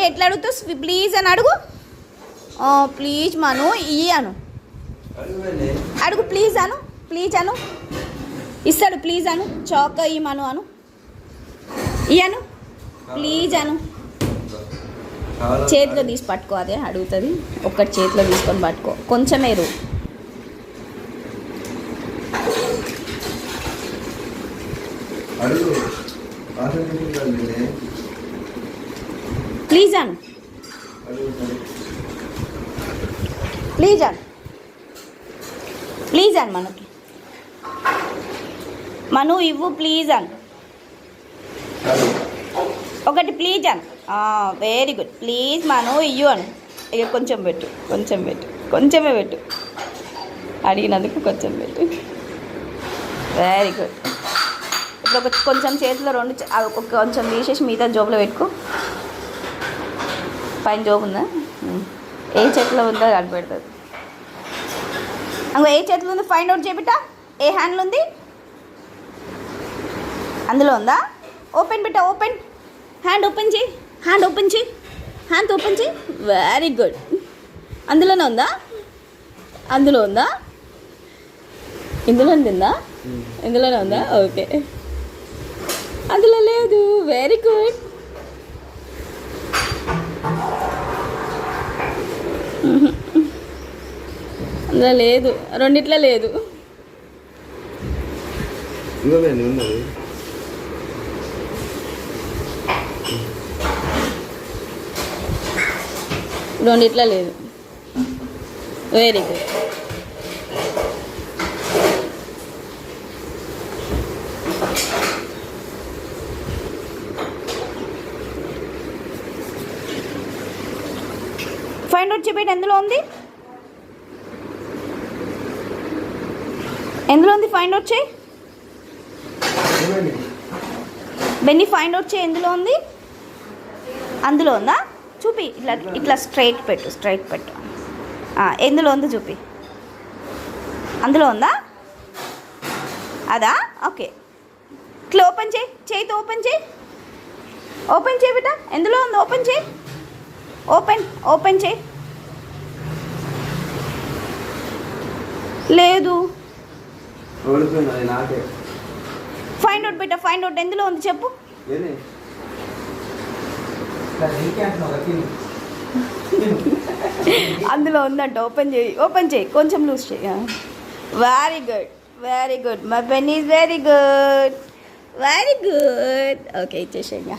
Benny ఎట్లా అడుగుతావు please అని అడుగు. ప్లీజ్ మను ఇయ్యి అను. అడుగు ప్లీజ్ అను ప్లీజ్ అను. ఇస్తాడు ప్లీజ్ అను. చాక్ ఈ మను అను. ఇయ్యను ప్లీజ్ అను. చేతిలో తీసి పట్టుకో అదే అడుగుతుంది. ఒక్కటి చేతిలో తీసుకొని పట్టుకో. కొంచెమే రు అడుగు. రీజన్ ప్లీజ్ అన్ ప్లీజ్ అన్ ప్లీజ్ మనకి మను ఇవ్వు ప్లీజ్ అన్ ఒకటి ప్లీజ్ అన్ వెరీ గుడ్ ప్లీజ్ మను ఇయ్యు అను ఇక కొంచెం పెట్టు కొంచెం పెట్టు కొంచెమే పెట్టు. అడిగినందుకు కొంచెం పెట్టు. వెరీ గుడ్ ఇప్పుడు ఒక కొంచెం చేతిలో రెండు అవి కొంచెం తీసేసి మిగతా జోబులో పెట్టుకో. పైన జోబు ఉందా. ఏ చేతిలో ఉందో అది పెడుతుంది అంగో ఏ చేతిలో ఉంది ఫైండ్ అవుట్ చేపిట ఏ హ్యాండ్లో ఉంది? అందులో ఉందా? ఓపెన్ బిట్ట ఓపెన్ హ్యాండ్ ఓపెన్ చేయి. హ్యాండ్ ఓపెన్ చేయి. హ్యాండ్ ఓపెన్ చేయి. వెరీ గుడ్ అందులోనే ఉందా? అందులో ఉందా? ఇందులో ఉందా? ఇందులోనే ఉందా? ఓకే అందులో లేదు. వెరీ గుడ్ అందులో లేదు. రెండిట్లో లేదు. రెండిట్లో లేదు. వెరీ గుడ్ ఫైవ్ హండ్రెడ్ చెప్పేటి ఎందులో ఉంది? ఎందులో ఉంది ఫైండ్ అవుట్ చేయి? బెన్ని బెన్నీ ఫైండ్ అవుట్ చేయి ఎందులో ఉంది? అందులో ఉందా? చూపి ఇట్లా ఇట్లా స్ట్రైట్ పెట్టు స్ట్రైట్ పెట్టు. ఎందులో ఉంది చూపి? అందులో ఉందా? అదా? ఓకే. ఇట్లా ఓపెన్ చేయి చేయితో ఓపెన్ చేయి. ఓపెన్ చేయి బిడ్డ ఎందులో ఉంది? ఓపెన్ చేయి. ఓపెన్ ఓపెన్ చేయి. లేదు. ఫైండ్ అవుట్ బిడ్డ ఫైండ్ అవుట్ ఎందులో ఉంది చెప్పు. అందులో ఉందంట ఓపెన్ చేయి ఓపెన్ చేయి కొంచెం లూజ్ చేయి very good very good my pen is very good very good okay ఇచ్చేసేయండి.